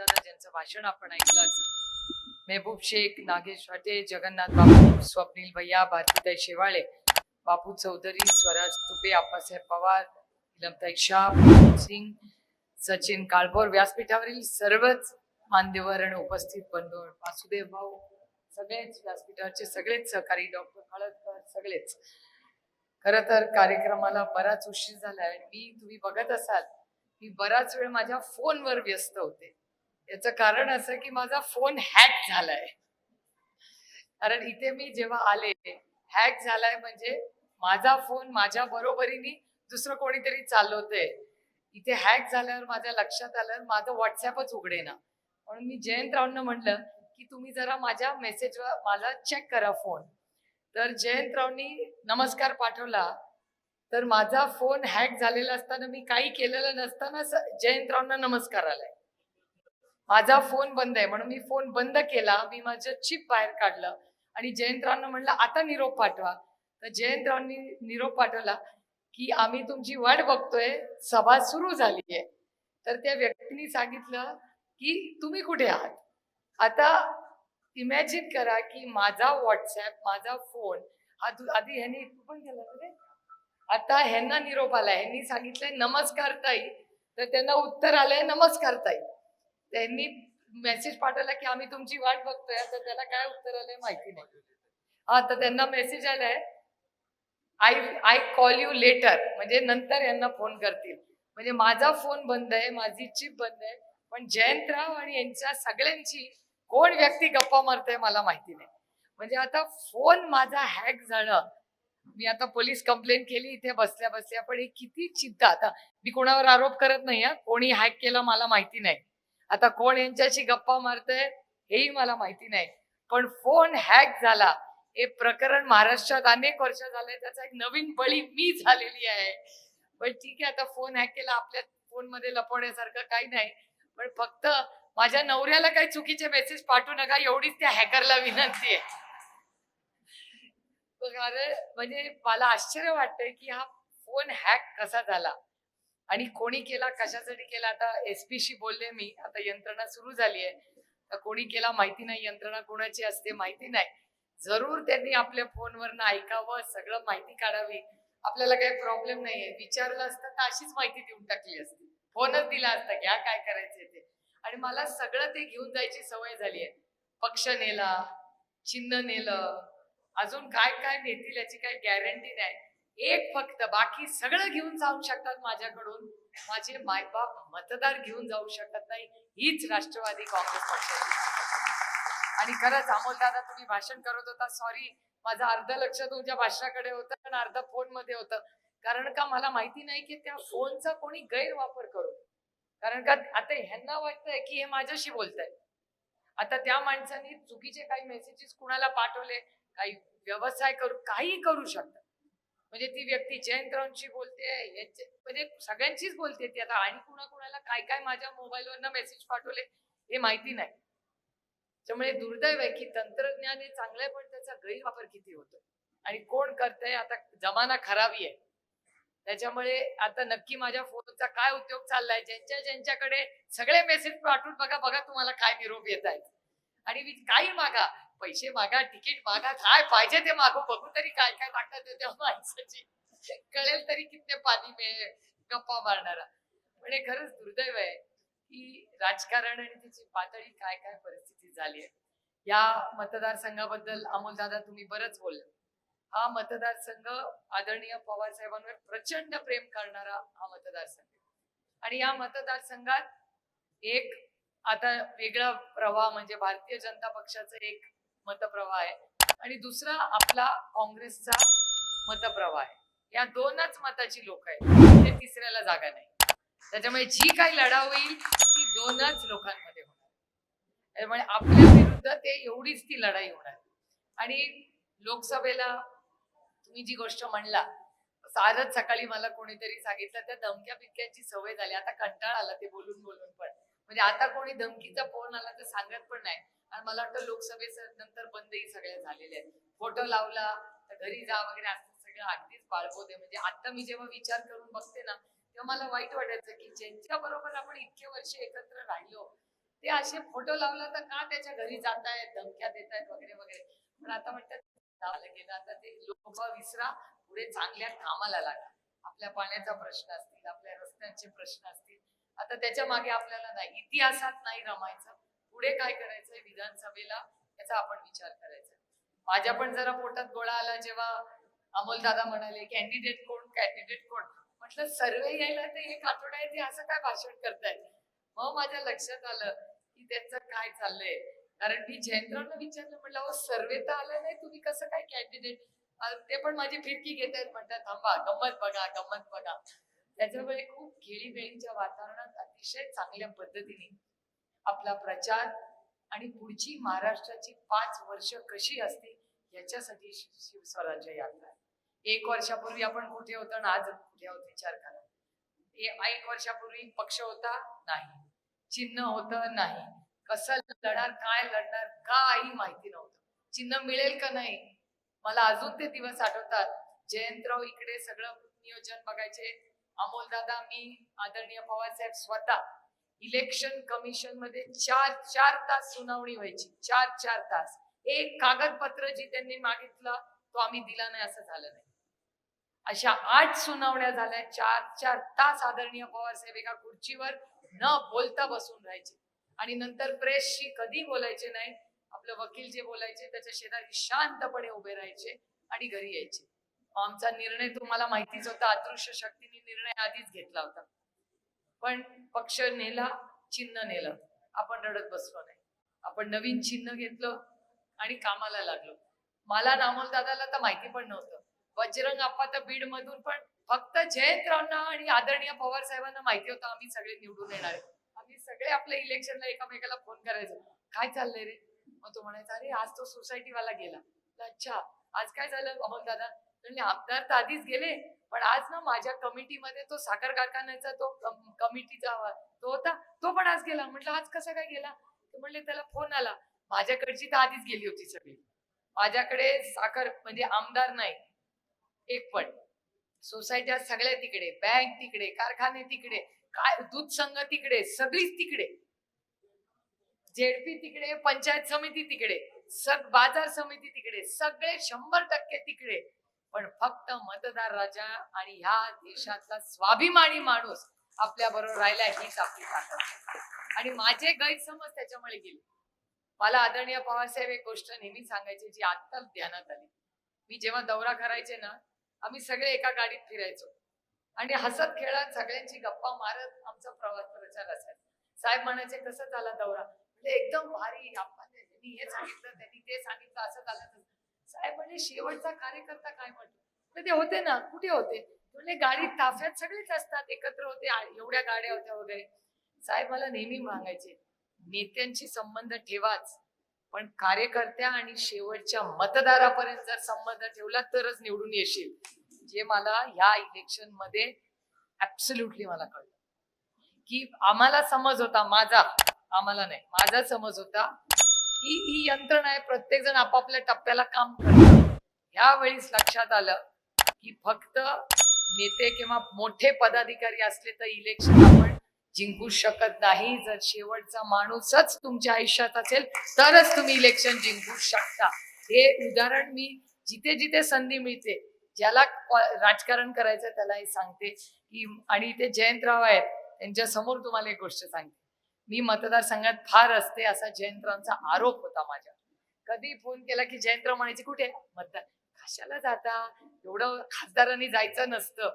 अमोलदादा ज्यांचं भाषण आपण ऐकलं मेहबूब शेख नागेश वाटे जगन्नाथ बापू स्वप्नील भैया भारतीताई शेवाळे बापू चौधरी स्वराज तुपे आप्पासाहेब पवार इलमताई शाह सिंग सचिन काळभोर व्यासपीठावरील सर्वच मान्यवर आणि उपस्थित बंधू वासुदेव भाऊ सगळेच व्यासपीठावरचे सगळेच सहकारी डॉक्टर हळदकर सगळेच. खर तर कार्यक्रमाला बराच उशीर झालाय आणि मी तुम्ही बघत असाल मी बराच वेळ माझ्या फोनवर व्यस्त होते. याचं कारण असं की माझा फोन हॅक झालाय. कारण इथे मी जेव्हा आले हॅक झालाय म्हणजे माझा फोन माझ्या बरोबरीने दुसरं कोणीतरी चालवतंय. इथे हॅक झाल्यावर माझ्या लक्षात आलं माझं व्हॉट्सअपच उघडेना. म्हणून मी जयंतरावांना म्हणलं की तुम्ही जरा माझ्या मेसेजवर माझा चेक करा फोन तर जयंतरावनी नमस्कार पाठवला. तर माझा फोन हॅक झालेला असताना मी काही केलेलं नसताना स- जयंतरावांना नमस्कार आलाय. माझा फोन बंद आहे. म्हणून मी फोन बंद केला. मी माझं चिप बाहेर काढलं. आणि जयंतरावांना म्हणलं आता निरोप पाठवा. तर जयंतरावांनी निरोप पाठवला की आम्ही तुमची वाट बघतोय. सभा सुरू झाली आहे तर त्या व्यक्तीने सांगितलं की तुम्ही कुठे आहात? आता इमॅजिन करा की माझा व्हॉट्सॲप माझा फोन हा तू आधी ह्यांनी तू पण केला ना रे? आता ह्यांना निरोप आलाय. ह्यांनी सांगितलंय नमस्कार ताई. तर त्यांना उत्तर आलंय नमस्कार ताई. त्यांनी मेसेज पाठवला की आम्ही तुमची वाट बघतोय. तर त्याला काय उत्तर आलंय माहिती नाही. हा तर त्यांना मेसेज आलाय. I I call you later म्हणजे नंतर यांना फोन करतील. म्हणजे माझा फोन बंद आहे माझी चिप बंद आहे पण जयंतराव आणि यांच्या सगळ्यांची कोण व्यक्ती गप्पा मारते मला माहिती नाही. म्हणजे आता फोन माझा हॅक झालं. मी आता पोलीस कंप्लेंट केली इथे बसल्या बसल्या पण हे किती चिंता. आता मी कोणावर आरोप करत नाही कोणी हॅक केलं मला माहिती नाही. आता कोण यांच्याशी गप्पा मारतय हेही मला माहिती नाही. पण फोन हॅक झाला. हे प्रकरण महाराष्ट्रात अनेक वर्ष झालंय. त्याचा एक नवीन बळी मी झालेली आहे. पण ठीक आहे आता फोन हॅक केला. आपल्या फोनमध्ये लपवण्यासारखं काही नाही. पण फक्त माझ्या नवऱ्याला काही चुकीचे मेसेज पाठवू नका. एवढीच त्या हॅकरला विनंती आहे. म्हणजे मला आश्चर्य वाटतंय की हा फोन हॅक कसा झाला. आणि कोणी केला कशासाठी केला? आता एसपीशी बोलले मी आता यंत्रणा सुरू झाली आहे. तर कोणी केला माहिती नाही यंत्रणा कोणाची असते माहिती नाही. जरूर त्यांनी आपल्या फोनवरनं ऐकावं सगळं माहिती काढावी. आपल्याला काही प्रॉब्लेम नाहीये. विचारलं असतं तर अशीच माहिती देऊन टाकली असती. फोनच दिला असता घ्या काय करायचंय ते. आणि मला सगळं ते घेऊन जायची सवय झाली आहे. पक्ष नेला चिन्ह नेलं. अजून काय काय नेतील याची काही गॅरंटी नाही. एक फक्त बाकी सगळं घेऊन जाऊ शकतात माझ्याकडून. माझे मायबाप मतदार घेऊन जाऊ शकत नाही. हीच राष्ट्रवादी काँग्रेस पक्षाची. आणि खरंच अमोलदादा तुम्ही भाषण करत होता. सॉरी माझं अर्ध लक्ष तुमच्या भाषणाकडे होतं आणि अर्ध फोनमध्ये होतं. कारण का मला माहिती नाही की त्या फोनचा कोणी गैरवापर करू कारण का आता ह्यांना वाटतंय की हे माझ्याशी बोलताय. आता त्या माणसांनी चुकीचे काही मेसेजेस कुणाला पाठवले? काही व्यवसाय करू काही करू शकतात. म्हणजे ती व्यक्ती जयंतरावांशी बोलते यांचे म्हणजे सगळ्यांशीच बोलते ती आता. आणि कुणा कुणाला काय काय माझ्या मोबाईलवरनं मेसेज पाठवले हे माहिती नाही. त्यामुळे दुर्दैव आहे की तंत्रज्ञान हे चांगलं आहे पण त्याचा गैरवापर किती होतो? आणि कोण करतंय? आता जमाना खराबी आहे. त्याच्यामुळे आता नक्की माझ्या फोनचा काय उद्योग चाललाय? ज्यांच्या ज्यांच्याकडे सगळे मेसेज पाठवून बघा बघा तुम्हाला काय निरोप येत आहेत आणि काही मागा. पैसे मागा तिकीट मागा काय पाहिजे ते मागू बघू तरी काय काय वाटत ते त्या माणसाची. कळेल तरी किती पाणी मिळेल गप्पा मारणारा. म्हणजे खरंच दुर्दैव आहे की राजकारण आणि त्याची पातळी काय काय परिस्थिती झाली आहे. या मतदारसंघाबद्दल अमोलदादा तुम्ही बरंच बोलले. हा मतदारसंघ आदरणीय पवार साहेबांवर प्रचंड प्रेम करणारा हा मतदारसंघ आणि या मतदारसंघात एक आता वेगळा प्रवाह म्हणजे भारतीय जनता पक्षाचं एक मतप्रवाह आहे. आणि दुसरा आपला काँग्रेसचा मतप्रवाह आहे. या दोनच मताची लोक आहेत. ते तिसऱ्याला जागा नाही. त्याच्यामुळे जी काही लढा होईल ती दोनच लोकांमध्ये होणार. त्यामुळे आपल्या विरुद्ध ते एवढीच ती लढाई होणार. आणि लोकसभेला तुम्ही जी गोष्ट म्हणला सारच सकाळी मला कोणीतरी सांगितलं त्या धमक्या बिमक्यांची सवय झाली. आता कंटाळ आला ते बोलून बोलून पण. म्हणजे आता कोणी धमकीचा फोन आला तर सांगत पण नाही. आणि मला वाटतं लोकसभेचं नंतर बंदही सगळे झालेले आहेत. फोटो लावला तर घरी जा वगैरे असं सगळं अगदीच बाळगवते म्हणजे आता मी जेव्हा विचार करून बघते ना तेव्हा मला वाईट वाटायचं की ज्यांच्या बरोबर आपण इतके वर्ष एकत्र राहिलो ते असे फोटो लावला तर का त्याच्या घरी जातायत धमक्या देत आहेत वगैरे वगैरे. पण आता म्हणतात झालं गेलं. आता ते लोक विसरा पुढे चांगल्या कामाला लागा. आपल्या पाण्याचा प्रश्न असतील आपल्या रस्त्यांचे प्रश्न असतील. आता त्याच्यामागे आपल्याला नाही इतिहासात नाही रमायचं. पुढे काय करायचंय विधानसभेला याचा आपण विचार करायचा. माझ्या पण जरा पोटात गोळा आला जेव्हा अमोल दादा म्हणाले कॅन्डिडेट कोण? कॅन्डिडेट कोण? म्हटलं सर्वे यायला ते एक आठवडा आहे ते असं काय भाषण करतायत मग माझ्या लक्षात आलं की त्यांचं काय चाललंय. कारण मी जयंतरावला विचारलं म्हटलं अहो सर्वे तर आलं नाही तुम्ही कसं काय कॅन्डिडेट ते पण माझी फिरकी घेत आहेत म्हणतात थांबा गंमत बघा गंमत बघा. त्याच्यामुळे खूप खेळीमेळीच्या वातावरणात अतिशय चांगल्या पद्धतीने आपला प्रचार आणि पुढची महाराष्ट्राची पाच वर्ष कशी असतील याच्यासाठी शिवस्वराज्य यात्रा एक वर्षापूर्वी आपण कुठे होतो आणि आज कुठे आहोत विचार करा. एक वर्षापूर्वी पक्ष होता? नाही. चिन्ह होतं? नाही. कसं लढणार काय लढणार काही माहिती नव्हतं. चिन्ह मिळेल का नाही? मला अजून ते दिवस आठवतात. जयंतराव इकडे सगळं नियोजन बघायचे. अमोल दादा मी आदरणीय पवार साहेब स्वतः इलेक्शन कमिशनमध्ये चार चार तास सुनावणी व्हायची. चार चार तास. एक कागदपत्र जी त्यांनी मागितलं तो आम्ही दिला नाही असं झालं नाही. अशा आठ सुनावण्या झाल्या. चार चार तास आदरणीय पवार साहेब एका खुर्चीवर न बोलता बसून राहायचे. आणि नंतर प्रेसशी कधी बोलायचे नाही आपलं वकील जे बोलायचे त्याच्या शेजारी शांतपणे उभे राहायचे आणि घरी यायचे. आमचा निर्णय तुम्हाला माहितीच होता अदृश्य शक्तीने निर्णय आधीच घेतला होता. पण पक्ष नेला चिन्ह नेलं. आपण रडत बसलो नाही. आपण नवीन चिन्ह घेतलं आणि कामाला लागलो. मला रामोल दादाला तर माहिती पण नव्हतं. बजरंग आप्पा तर बीड मधून पण फक्त जयंतरावना आणि आदरणीय पवार साहेबांना माहिती होतं आम्ही सगळे निवडून येणार आम्ही सगळे आपल्या इलेक्शनला एकामेकाला फोन करायचो. काय चाललंय रे? मग तो म्हणायचा अरे आज तो सोसायटीवाला गेला. अच्छा आज काय झालं अमोल दादा? म्हणजे आमदार तर आधीच गेले पण आज ना माझ्या कमिटीमध्ये तो साखर कारखान्याचा तो कमिटीचा तो होता तो पण आज गेला. म्हटलं आज कसा काय गेला? म्हणले त्याला फोन आला. माझ्याकडची तर आधीच गेली होती सगळी. माझ्याकडे साखर म्हणजे आमदार नाही. एक पण. सोसायट्या सगळ्या तिकडे बँक तिकडे कारखाने तिकडे काय दूध संघ तिकडे सगळीच तिकडे. जेडपी तिकडे पंचायत समिती तिकडे सग बाजार समिती तिकडे सगळे शंभर टक्के तिकडे. पण फक्त मतदार राजा आणि ह्या देशातला स्वाभिमानी माणूस आपल्या बरोबर राहिला हीच आपली ताकद. आणि माझे गैरसमज त्याच्यामुळे गेले. मला आदरणीय पवारसाहेब एक गोष्ट नेहमी सांगायची जी आत्ताच ध्यानात आली. मी जेव्हा दौरा करायचे ना आम्ही सगळे एका गाडीत फिरायचो. आणि हसत खेळत सगळ्यांची गप्पा मारत आमचा प्रवास प्रचार असायचा. साहेब म्हणायचे कसं झाला दौरा? म्हणजे एकदम भारी आपण त्यांनी हे सांगितलं त्यांनी ते सांगितलं असं झालं साहेब म्हणजे शेवटचा कार्यकर्ता काय म्हणतो? ते होते ना कुठे होते? म्हणजे गाडी ताफ्यात सगळेच असतात एकत्र होते एवढ्या गाड्या होत्या वगैरे. साहेब मला नेहमी मागायचे नेत्यांशी संबंध ठेवाच पण कार्यकर्त्या आणि शेवटच्या मतदारापर्यंत जर संबंध ठेवला तरच निवडून येशील. जे मला ह्या इलेक्शनमध्ये ऍब्सल्युटली मला कळलं. की आम्हाला समज होता माझा आम्हाला नाही माझा समज होता की ही यंत्रणा आहे प्रत्येक जण आपापल्या टप्प्याला काम करतो. यावेळीच लक्षात आलं की फक्त नेते किंवा मोठे पदाधिकारी असले तर इलेक्शन आपण जिंकू शकत नाही. जर शेवटचा माणूसच तुमच्या आयुष्यात असेल तरच तुम्ही इलेक्शन जिंकू शकता. हे उदाहरण मी जिथे जिथे संधी मिळते ज्याला राजकारण करायचं त्याला हे सांगते की आणि इथे जयंतराव आहेत त्यांच्यासमोर तुम्हाला एक गोष्ट सांगते. मी मतदारसंघात फार असते असा जयंतरावांचा आरोप होता माझ्या कधी फोन केला की जयंतराव म्हणायचे कुठे? मतदार कशाला जाता? एवढं खासदारांनी जायचं नसतं.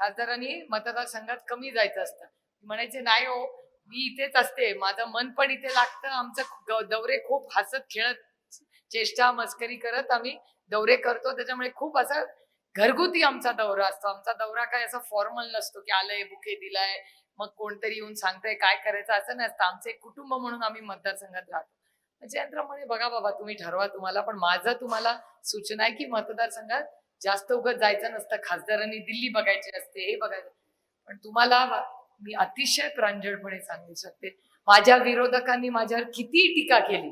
खासदारांनी मतदारसंघात कमी जायचं असतं. म्हणायचे नाही हो मी इथेच असते. माझं मन पण इथे लागतं. आमचं दौरे खूप हसत खेळत चेष्टा मस्करी करत आम्ही दौरे करतो. त्याच्यामुळे खूप असा घरगुती आमचा दौरा असतो. आमचा दौरा काय असा फॉर्मल नसतो की आलंय बुके दिलाय मग कोणतरी येऊन सांगतंय काय करायचं असं नसतं. आमचं एक कुटुंब म्हणून आम्ही मतदारसंघात राहतो. म्हणजे जयंत्र म्हणे बघा बाबा तुम्ही ठरवा तुम्हाला पण माझं तुम्हाला सूचना आहे की मतदारसंघात जास्त उगत जायचं नसतं. खासदारांनी दिल्ली बघायची असते हे बघायचं. पण तुम्हाला मी अतिशय प्रांजळपणे सांगू शकते. माझ्या विरोधकांनी माझ्यावर किती टीका केली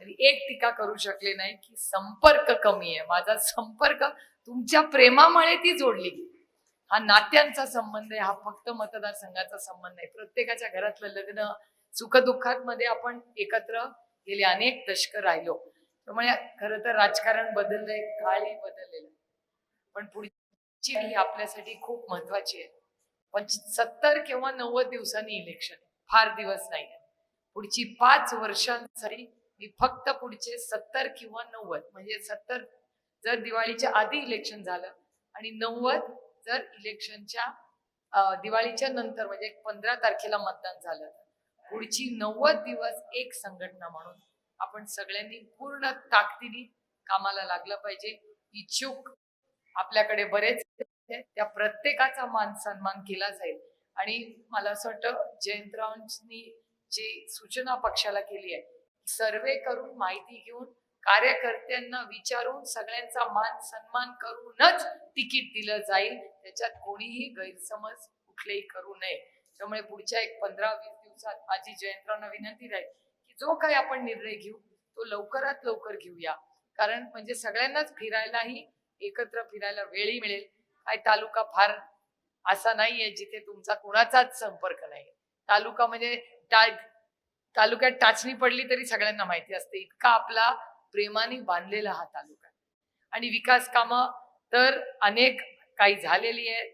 तरी एक टीका करू शकले नाही की संपर्क कमी आहे. माझा संपर्क तुमच्या प्रेमामुळे ती जोडली गेली. हा नात्यांचा संबंध आहे हा फक्त मतदारसंघाचा संबंध आहे. प्रत्येकाच्या घरातलं लग्न सुखदुःखांमध्ये आपण एकत्र गेले अनेक दशक राहिलो. त्यामुळे खरं तर राजकारण बदललंय काळही बदललेलं पण पुढची ही आपल्यासाठी खूप महत्वाची आहे. पण सत्तर किंवा नव्वद दिवसांनी इलेक्शन फार दिवस नाही पुढची पाच वर्षांसाठी मी फक्त पुढचे सत्तर किंवा नव्वद म्हणजे सत्तर जर दिवाळीच्या आधी इलेक्शन झालं आणि नव्वद जर इलेक्शनच्या दिवाळीच्या नंतर म्हणजे पंधरा तारखेला मतदान झालं पुढची नव्वद दिवस एक संघटना म्हणून आपण सगळ्यांनी पूर्ण ताकदीने कामाला लागलं पाहिजे. इच्छुक आपल्याकडे बरेच त्या प्रत्येकाचा मान सन्मान केला जाईल. आणि मला असं वाटतं जयंतरावांनी जी सूचना पक्षाला केली आहे सर्वे करून माहिती घेऊन कार्यकर्त्यांना विचारून सगळ्यांचा मान सन्मान करूनच तिकीट दिलं जाईल. त्याच्यात कोणीही गैरसमज कुठलेही करू नये. त्यामुळे पुढच्या एक पंधरा वीस दिवसात माझी जयंतरावांना विनंती राहील की जो काही आपण निर्णय घेऊ तो लवकरात लवकर घेऊया. कारण म्हणजे सगळ्यांनाच फिरायलाही एकत्र फिरायला वेळही मिळेल. काय तालुका फार असा नाहीये जिथे तुमचा कुणाचाच संपर्क नाही. तालुका म्हणजे टा- तालुक्यात टाचणी पडली तरी सगळ्यांना माहिती असते. इतका आपला प्रेमाने बांधलेला हा तालुका आहे. आणि विकास कामं तर अनेक काही झालेली आहेत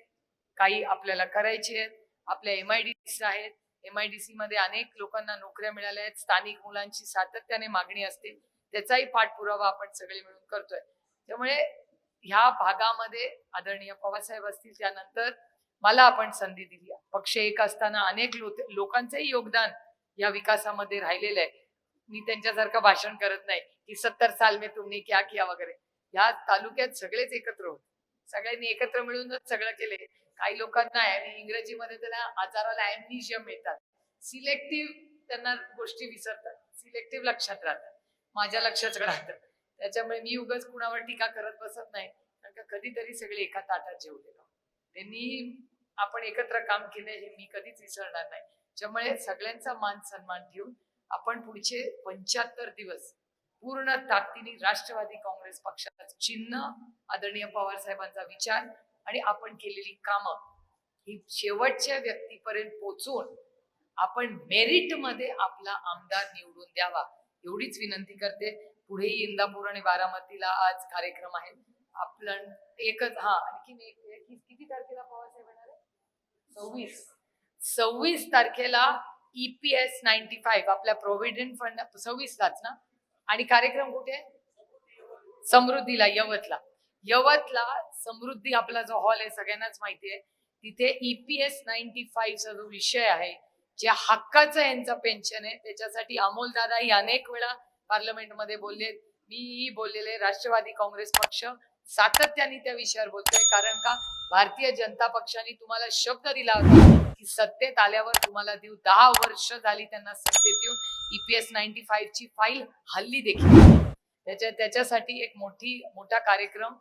काही आपल्याला करायची आहेत. आपल्या एम आय डी सी आहेत. एम आय डी सीमध्ये अनेक लोकांना नोकऱ्या मिळाल्या आहेत. स्थानिक मुलांची सातत्याने मागणी असते. त्याचाही पाठपुरावा आपण सगळे मिळून करतोय. त्यामुळे ह्या भागामध्ये आदरणीय पवारसाहेब असतील त्यानंतर मला आपण संधी दिली. पक्ष एक असताना अनेक लो- लोकांचंही योगदान या विकासामध्ये राहिलेलं आहे. मी त्यांच्यासारखं भाषण करत नाही. की सत्तर साल में तुमने क्या किया वगैरे. या तालुक्यात सगळेच एकत्र होते. सगळ्यांनी एकत्र मिळूनच सगळं केले. काही लोकांना आणि इंग्रजीमध्ये त्याला आजाराला ॲम्निशियम येतात सिलेक्टिव्ह त्यांना गोष्टी विसरतात. सिलेक्टिव्ह लक्षात राहतात. माझ्या लक्षात राहतं. त्याच्यामुळे मी उगाच कुणावर टीका करत बसत नाही. कारण का कधीतरी सगळे एका ताटात जेवलेलो त्यांनी आपण एकत्र काम केले हे मी कधीच विसरणार नाही. त्यामुळे सगळ्यांचा मान सन्मान ठेवून आपण पुढचे पंच्याहत्तर दिवस पूर्ण ताकदीने राष्ट्रवादी काँग्रेस पक्षाचं चिन्ह आदरणीय पवार साहेबांचा विचार आणि आपण केलेली कामं ही शेवटच्या व्यक्तीपर्यंत पोचवून आपण मेरिटमध्ये आपला आमदार निवडून द्यावा एवढीच विनंती करते. पुढेही इंदापूर आणि बारामतीला आज कार्यक्रम आहे. आपण एकच हा आणखीन एक किती तारखेला पवार साहेब येणार आहे? सव्वीस. सव्वीस तारखेला ईपीएस नाईन्टी फाईव्ह आपल्या प्रोव्हिडंट फंड सव्वीसलाच ना? आणि कार्यक्रम कुठे आहे? समृद्धीला यवतला. यवतला समृद्धी आपला जो हॉल आहे सगळ्यांनाच माहिती आहे. तिथे ईपीएस नाईन्टी फाईव्हचा जो विषय आहे जे हक्काचं यांचं पेन्शन आहे त्याच्यासाठी अमोल दादा ही अनेक वेळा पार्लमेंटमध्ये बोलले मीही बोललेले राष्ट्रवादी काँग्रेस पक्ष सातत्याने त्या विषयावर बोलतोय. कारण का? भारतीय जनता पक्षाने तुम्हाला शब्द दिला होता की सत्तेत आल्यावर तुम्हाला देऊ. दहा वर्ष झाली त्यांना सत्तेत येऊन ईपीएस नाईन्टी फाईव्ह ची फाईल हल्ली देखील. त्याच्या त्याच्यासाठी एक मोठी मोठा कार्यक्रम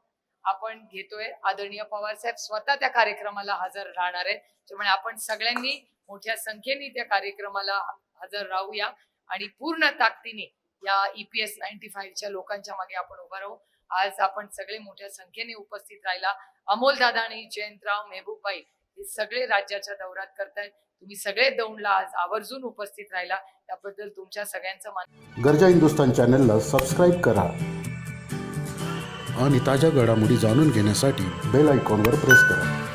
आपण घेतोय. आदरणीय पवार साहेब स्वतः त्या कार्यक्रमाला हजर राहणार आहेत. त्यामुळे आपण सगळ्यांनी मोठ्या संख्येने त्या कार्यक्रमाला हजर राहूया. आणि पूर्ण ताकदीने या ईपीएस नाईन्टी फाईव्हच्या लोकांच्या मागे आपण उभा राहू. आज आपण सगळे मोठ्या संख्येने उपस्थित राहिला. अमोल दादा आणि जयंतराव मेहबूबाई हे सगळे राज्याच्या दौऱ्यात करतायत. तुम्ही सगळे दौंडला आज आवर्जून उपस्थित राहिला. त्याबद्दल तुमच्या सगळ्यांचं मान गरजा हिंदुस्तान चॅनलला सबस्क्राईब करा. आणि ताज्या घडामोडी जाणून घेण्यासाठी बेल आयकॉनवर प्रेस करा.